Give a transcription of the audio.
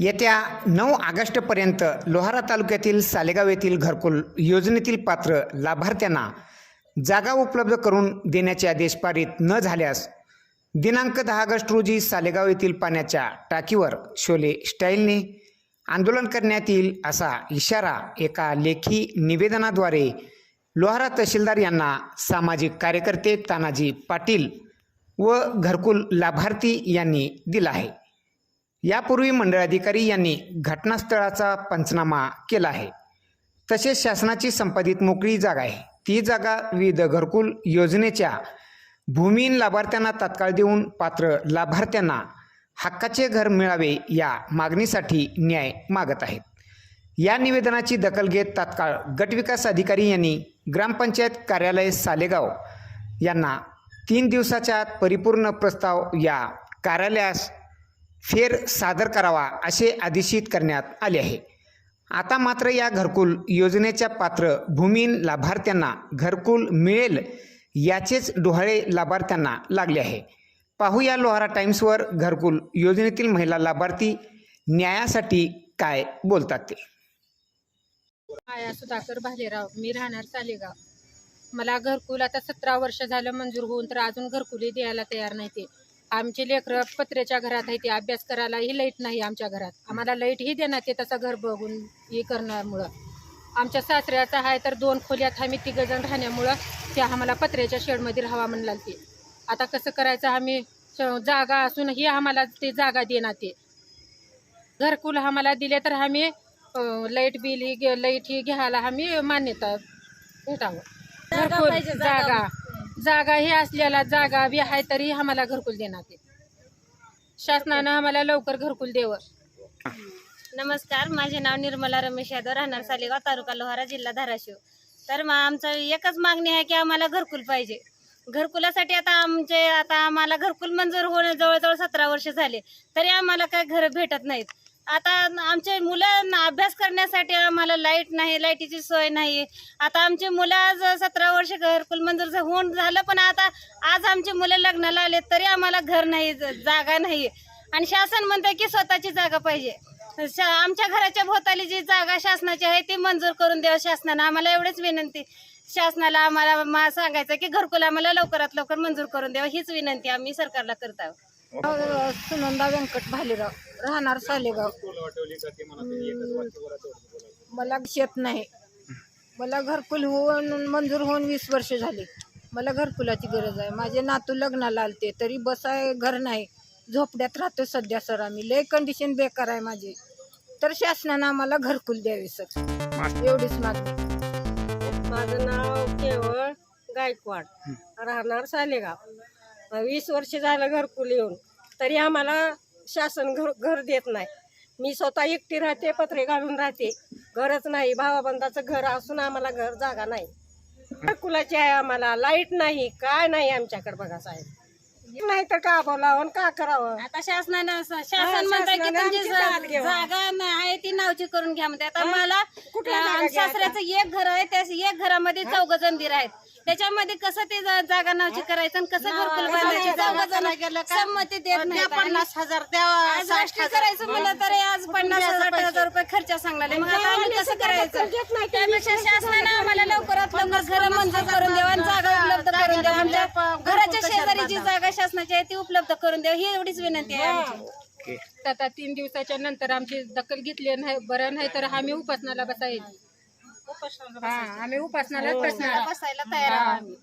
येत्या नऊ ऑगस्टपर्यंत लोहारा तालुक्यातील सालेगाव येथील घरकुल योजनेतील पात्र लाभार्थ्यांना जागा उपलब्ध करून देण्याचे आदेश पारित न झाल्यास दिनांक दहा ऑगस्ट रोजी सालेगाव येथील पाण्याच्या टाकीवर शोले स्टाईलने आंदोलन करण्यात येईल असा इशारा एका लेखी निवेदनाद्वारे लोहारा तहसीलदार यांना सामाजिक कार्यकर्ते तानाजी पाटील व घरकुल लाभार्थी यांनी दिला आहे. यापूर्वी मंडळाधिकारी यांनी घटनास्थळाचा पंचनामा केला आहे. तसेच शासनाची संपादित मोकळी जागा आहे. ती जागा विविध घरकुल योजनेच्या भूमिहीन लाभार्थ्यांना तात्काळ देऊन पात्र लाभार्थ्यांना हक्काचे घर मिळावे या मागणीसाठी न्याय मागत आहेत या निवेदनाची दखल घेत तात्काळ गटविकास अधिकारी यांनी ग्रामपंचायत कार्यालय सालेगाव यांना तीन दिवसाच्या आत परिपूर्ण प्रस्ताव या कार्यालयास फेर सादर करावा असे आदेशित करण्यात आले आहे. आता मात्र या घरकुल योजनेच्या पात्र भूमीन लाभार्थ्यांना घरकुल मिळेल याचेच डोहाळे लाभार्थ्यांना लागले आहे. पाहूया लोहारा टाइम्सवर घरकुल योजनेतील महिला लाभार्थी न्यायासाठी काय बोलतात ते. माया सुधाकर भालेराव मी राहणार सालेगाव. मला घरकुल आता सतरा वर्ष झालं मंजूर होऊन तर अजून घरकुली द्यायला तयार नाही ते. आमचे लेकरं पत्र्याच्या घरात आहे ते अभ्यास करायलाही लाइट नाही आमच्या घरात. आम्हाला लाईटही देण्यात येत तसं घर बघून हे करण्यामुळं. आमच्या सासऱ्याचा आहे तर दोन खोल्यात आम्ही तिघं जण राहण्यामुळं ते आम्हाला पत्र्याच्या शेडमध्ये राहावा म्हणला ते. आता कसं करायचं आम्ही जागा असूनही आम्हाला ते जागा देणार ते. घरकुल आम्हाला दिले तर आम्ही लाइट बिल ही लाइट ही घ्यायला आम्ही मान्यता भेटावं. घरकुल जागा. जागा ही असलेला जागा बी आहे तरी आम्हाला घरकुल देणार ते. शासनानं आम्हाला लवकर घरकुल देव. नमस्कार माझे नाव निर्मला रमेश यादव राहणार सालेगाव तालुका लोहारा जिल्हा धाराशिव. तर मग आमचं एकच मागणी आहे की आम्हाला घरकुल पाहिजे. घरकुलासाठी आता आमचे आता आम्हाला घरकुल मंजूर होणं जवळजवळ सतरा वर्ष झाले तरी आम्हाला काय घर भेटत नाहीत. आता आमचे मुलं करण्यासाठी आम्हाला लाइट नाही लाईटीची सोय नाही. आता आमची मुलं आज सतरा वर्ष घरकुल मंजूर होऊन झालं पण आता आज आमची मुलं लग्नाला आले तरी आम्हाला घर नाही जागा नाही. आणि शासन म्हणतंय की स्वतःची जागा पाहिजे. शा- आमच्या घराच्या भोवताली जी जागा शासनाची आहे ती मंजूर करून द्यावं शासनानं. आम्हाला एवढीच विनंती. शासनाला आम्हाला मा- सांगायचं की घरकुल आम्हाला लवकरात लवकर मंजूर करून द्यावं हीच विनंती आम्ही सरकारला करत आहोत. सुनंदा व्यंकट भालेराव. राहणार सालेगाव. मला शेत नाही. मला घरकुल होऊन मंजूर होऊन वीस वर्ष झाली. मला घरकुलाची गरज आहे. माझे नातू लग्नाला आलते तरी बसाय घर नाही. झोपड्यात राहतो सध्या सर आम्ही. लय कंडिशन बेकार आहे माझी. तर शासनानं आम्हाला घरकुल द्यावे सर. एवढीच मागणी. माझं नाव केवळ गायकवाड. राहणार सालेगाव. वीस वर्ष झालं घरकुल येऊन. तरी आम्हाला शासन घर घर देत नाही. मी स्वतः एकटी राहते पत्रे घालून राहते. घरच नाही भावाबंधाचं घर असून आम्हाला घर जागा नाही. घरकुलाची आहे आम्हाला लाइट नाही काय नाही आम्च्याकडे बघा साहेब. नाही तर का बोलावं का करावं? आता शासनानं शासन म्हणतंय की शासनानं तुमची आमची जागा आहे ती नावची करून घ्या म्हणते. आता मला कुठल्या जागा आम- घ्या सासऱ्याचं एक घर आहे त्या एक घरामध्ये चौघ जण दीर आहेत. त्याच्यामध्ये कसं ते जा- जागा नावची करायचं आणि कसं घरकुल बांधायची चौघ जण संमती देत नाही. पन्नास हजार आज राष्ट्रीय करायचं म्हणलं तर आज पन्नास हजार हजार रुपये खर्च सांगणार. मग आता आम्ही कसं करायचं? त्यापेक्षा शासनानं आम्हाला लवकरात लवकर घर मंजूर करून द्यावं आणि जागा उपलब्ध करून द्यावं. आमच्या घराच्या शेजारी जी जागा शासनाची आहे ती उपलब्ध करून द्यावं. ही एवढीच विनंती आहे आमची. आता तीन दिवसाच्या नंतर आमची दखल घेतली नाही बरं नाही तर आम्ही उपासनाला बसायचं. हा आम्ही उपासनालाच बसणार. बसायला तयार आहोत आम्ही.